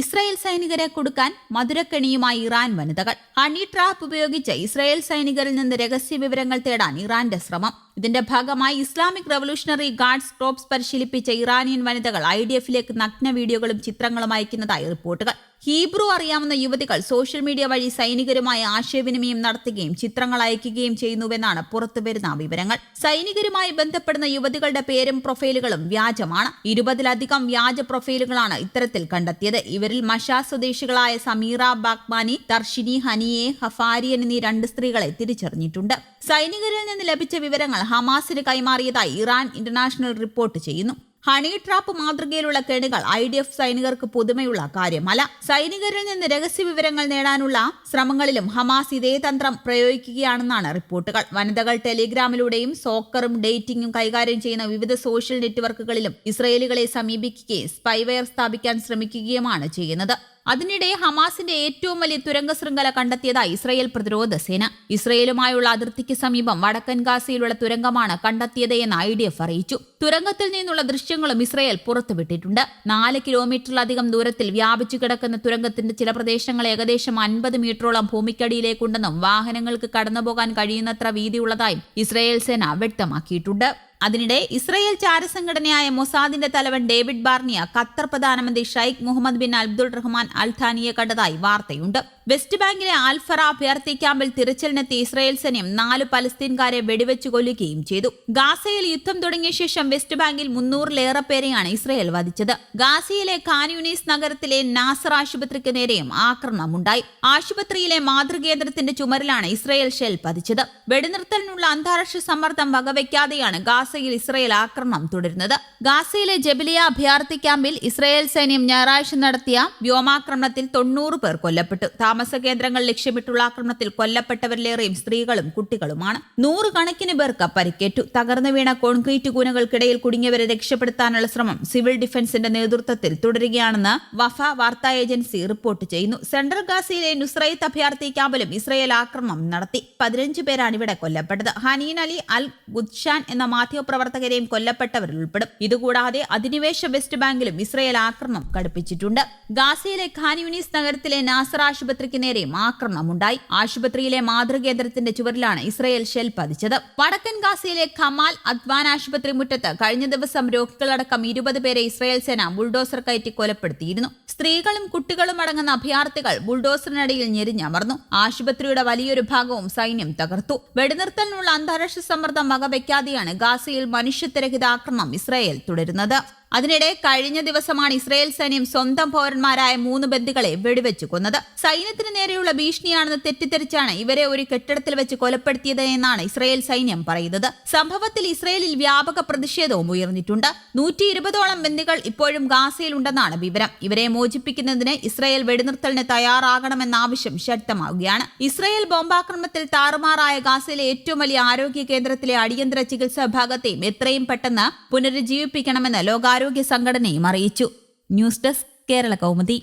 Israel സൈനികരെ കൊടുക്കാൻ മധുരക്കണിയുമായി ഇറാൻ വനിതകൾ. ഹണി ട്രാപ്പ് ഉപയോഗിച്ച് ഇസ്രായേൽ സൈനികരിൽ നിന്ന് രഹസ്യ വിവരങ്ങൾ തേടാൻ ഇറാന്റെ ശ്രമം. ഇതിന്റെ ഭാഗമായി ഇസ്ലാമിക് റവല്യൂഷണറി ഗാർഡ്സ് ക്രോപ്സ് പരിശീലിപ്പിച്ച ഇറാനിയൻ വനിതകൾ ഐ ഡി എഫിലേക്ക് നഗ്ന വീഡിയോകളും ചിത്രങ്ങളും അയക്കുന്നതായി റിപ്പോർട്ടുകൾ. ഹീബ്രു അറിയാവുന്ന യുവതികൾ സോഷ്യൽ മീഡിയ വഴി സൈനികരുമായി ആശയവിനിമയം നടത്തുകയും ചിത്രങ്ങൾ അയക്കുകയും ചെയ്യുന്നുവെന്നാണ് പുറത്തുവരുന്ന വിവരങ്ങൾ. സൈനികരുമായി ബന്ധപ്പെടുന്ന യുവതികളുടെ പേരും പ്രൊഫൈലുകളും വ്യാജമാണ്. ഇരുപതിലധികം വ്യാജ പ്രൊഫൈലുകളാണ് ഇത്തരത്തിൽ കണ്ടെത്തിയത്. ഇവരിൽ മഷാ സ്വദേശികളായ സമീറ ബാഗ്മാനി ദർശിനി ഹനിയെ ഹഫാരി എന്നീ രണ്ട് സ്ത്രീകളെ തിരിച്ചറിഞ്ഞിട്ടുണ്ട്. സൈനികരിൽ നിന്ന് ലഭിച്ച വിവരങ്ങൾ ഹമാസിന് കൈമാറിയതായി ഇറാൻ ഇന്റർനാഷണൽ റിപ്പോർട്ട് ചെയ്യുന്നു. ഹണി ട്രാപ്പ് മാതൃകയിലുള്ള കെണികൾ ഐ ഡി എഫ് സൈനികർക്ക് പുതുമയുള്ള കാര്യമല്ല. സൈനികരിൽ നിന്ന് രഹസ്യ വിവരങ്ങൾ നേടാനുള്ള ശ്രമങ്ങളിലും ഹമാസ് ഇതേ തന്ത്രം പ്രയോഗിക്കുകയാണെന്നാണ് റിപ്പോർട്ടുകൾ. വനിതകൾ ടെലിഗ്രാമിലൂടെയും സോക്കറും ഡേറ്റിംഗും കൈകാര്യം ചെയ്യുന്ന വിവിധ സോഷ്യൽ നെറ്റ്വർക്കുകളിലും ഇസ്രയേലുകളെ സമീപിക്കുകയും സ്പൈവെയർ സ്ഥാപിക്കാൻ ശ്രമിക്കുകയുമാണ് ചെയ്യുന്നത്. അതിനിടെ ഹമാസിന്റെ ഏറ്റവും വലിയ തുരങ്ക ശൃംഖല കണ്ടെത്തിയതായി ഇസ്രയേൽ പ്രതിരോധ സേന. ഇസ്രയേലുമായുള്ള അതിർത്തിക്ക് സമീപം വടക്കൻ ഗാസയിലുള്ള തുരങ്കമാണ് കണ്ടെത്തിയത് എന്ന് ഐ ഡി എഫ് അറിയിച്ചു. തുരങ്കത്തിൽ നിന്നുള്ള ദൃശ്യങ്ങളും ഇസ്രയേൽ പുറത്തുവിട്ടിട്ടുണ്ട്. നാല് കിലോമീറ്ററിലധികം ദൂരത്തിൽ വ്യാപിച്ചു കിടക്കുന്ന തുരങ്കത്തിന്റെ ചില പ്രദേശങ്ങൾ ഏകദേശം അൻപത് മീറ്ററോളം ഭൂമിക്കടിയിലേക്കുണ്ടെന്നും വാഹനങ്ങൾക്ക് കടന്നുപോകാൻ കഴിയുന്നത്ര വീതിയുള്ളതായും ഇസ്രയേൽ സേന വ്യക്തമാക്കിയിട്ടുണ്ട്. അതിനിടെ ഇസ്രയേൽ ചാരസംഘടനയായ മൊസാദിന്റെ തലവൻ ഡേവിഡ് ബാർണിയ ഖത്തർ പ്രധാനമന്ത്രി Sheikh Mohammed bin Abdul Rahman അൽഥാനിയെ കണ്ടതായി വാർത്തയുണ്ട്. വെസ്റ്റ് ബാങ്കിലെ ആൽഫറ അഭ്യർത്ഥി ക്യാമ്പിൽ തിരച്ചിലിനെത്തിയ ഇസ്രയേൽ സൈന്യം നാല് പലസ്തീൻകാരെ വെടിവെച്ച് കൊല്ലുകയും ചെയ്തു. ഗാസയിൽ യുദ്ധം തുടങ്ങിയ ശേഷം വെസ്റ്റ് ബാങ്കിൽ മുന്നൂറിലേറെ പേരെയാണ് ഇസ്രയേൽ വധിച്ചത്. ഗാസയിലെ ഖാൻയൂനീസ് നഗരത്തിലെ നാസർ ആശുപത്രിക്ക് നേരെയും ആക്രമണമുണ്ടായി. ആശുപത്രിയിലെ മാതൃകേന്ദ്രത്തിന്റെ ചുമരിലാണ് ഇസ്രയേൽ ഷെൽ പതിച്ചത്. വെടിനിർത്തലിനുള്ള അന്താരാഷ്ട്ര സമ്മർദ്ദം വകവയ്ക്കാതെയാണ് ഗാസയിൽ ഇസ്രയേൽ ആക്രമണം തുടരുന്നത്. ഗാസയിലെ ജബലിയ അഭയാർത്ഥി ക്യാമ്പിൽ ഇസ്രയേൽ സൈന്യം ഞായറാഴ്ച നടത്തിയ വ്യോമാക്രമണത്തിൽ തൊണ്ണൂറ് പേർ കൊല്ലപ്പെട്ടു. താമസ കേന്ദ്രങ്ങൾ ലക്ഷ്യമിട്ടുള്ള ആക്രമണത്തിൽ കൊല്ലപ്പെട്ടവരിലേറെയും സ്ത്രീകളും കുട്ടികളുമാണ്. നൂറുകണക്കിന് പേർക്ക് പരിക്കേറ്റു. തകർന്നു വീണ കോൺക്രീറ്റ് കൂനകൾക്കിടയിൽ കുടുങ്ങിയവരെ രക്ഷപ്പെടുത്താനുള്ള ശ്രമം സിവിൽ ഡിഫൻസിന്റെ നേതൃത്വത്തിൽ തുടരുകയാണെന്ന് വഫ വാർത്താ ഏജൻസി റിപ്പോർട്ട് ചെയ്യുന്നു. സെൻട്രൽ ഗാസയിലെ നുസ്രൈത്ത് അഭയാർത്ഥി ക്യാമ്പിലും ഇസ്രയേൽ ആക്രമണം നടത്തി. പതിനഞ്ച് പേരാണ് ഇവിടെ കൊല്ലപ്പെട്ടത്. ഹനീൻ അലി അൽ ഗുദ്ഷാൻ എന്ന മാധ്യമപ്രവർത്തകരെയും കൊല്ലപ്പെട്ടവരിൽ ഉൾപ്പെടും. ഇതുകൂടാതെ അധിനിവേശ വെസ്റ്റ് ബാങ്കിലും ഇസ്രയേൽ ആക്രമണം കടുപ്പിച്ചിട്ടുണ്ട്. ഗാസയിലെ ഖാൻ നഗരത്തിലെ നാസർ ആശുപത്രിക്ക് നേരെയും ആക്രമണമുണ്ടായി. ആശുപത്രിയിലെ മാതൃകേന്ദ്രത്തിന്റെ ചുവരിലാണ് ഇസ്രയേൽ ഷെൽ പതിച്ചത്. വടക്കൻ ഗാസയിലെ ഖമാൽ അദ്വാൻ ആശുപത്രി മുറ്റത്ത് കഴിഞ്ഞ ദിവസം രോഗികളടക്കം ഇരുപത് പേരെ ഇസ്രയേൽ സേന ബുൾഡോസർ കയറ്റി കൊലപ്പെടുത്തിയിരുന്നു. സ്ത്രീകളും കുട്ടികളും അടങ്ങുന്ന അഭയാർത്ഥികൾ ബുൾഡോസറിനടിയിൽ ഞെരിഞ്ഞമർന്നു. ആശുപത്രിയുടെ വലിയൊരു ഭാഗവും സൈന്യം തകർത്തു. വെടിനിർത്തലിനുള്ള അന്താരാഷ്ട്ര സമ്മർദ്ദം വകവയ്ക്കാതെയാണ് ഗാസയിൽ മനുഷ്യത്വരഹിത ആക്രമണം ഇസ്രായേൽ തുടരുന്നത്. അതിനിടെ കഴിഞ്ഞ ദിവസമാണ് ഇസ്രായേൽ സൈന്യം സ്വന്തം പൗരന്മാരായ മൂന്ന് ബന്ധുക്കളെ വെടിവെച്ചു കൊന്നത്. സൈന്യത്തിന് നേരെയുള്ള ഭീഷണിയാണെന്ന് തെറ്റിദ്ധരിച്ചാണ് ഇവരെ ഒരു കെട്ടിടത്തിൽ വെച്ച് കൊലപ്പെടുത്തിയത് എന്നാണ് ഇസ്രായേൽ സൈന്യം പറയുന്നത്. സംഭവത്തിൽ ഇസ്രായേലിൽ വ്യാപക പ്രതിഷേധവും ഉയർന്നിട്ടുണ്ട്. നൂറ്റി ഇരുപതോളം ബന്ധുക്കൾ ഇപ്പോഴും ഗാസയിലുണ്ടെന്നാണ് വിവരം. ഇവരെ മോചിപ്പിക്കുന്നതിന് ഇസ്രായേൽ വെടിനിർത്തലിന് തയ്യാറാകണമെന്ന ആവശ്യം ശക്തമാവുകയാണ്. ഇസ്രായേൽ ബോംബാക്രമണത്തിൽ താറുമാറായ ഗാസയിലെ ഏറ്റവും വലിയ ആരോഗ്യ കേന്ദ്രത്തിലെ അടിയന്തര ചികിത്സാ ഭാഗത്തെയും എത്രയും പെട്ടെന്ന് പുനരുജ്ജീവിപ്പിക്കണമെന്ന് ലോകാരോഗ്യ സംഘടനയും അറിയിച്ചു. News desk Kerala Kaumudi.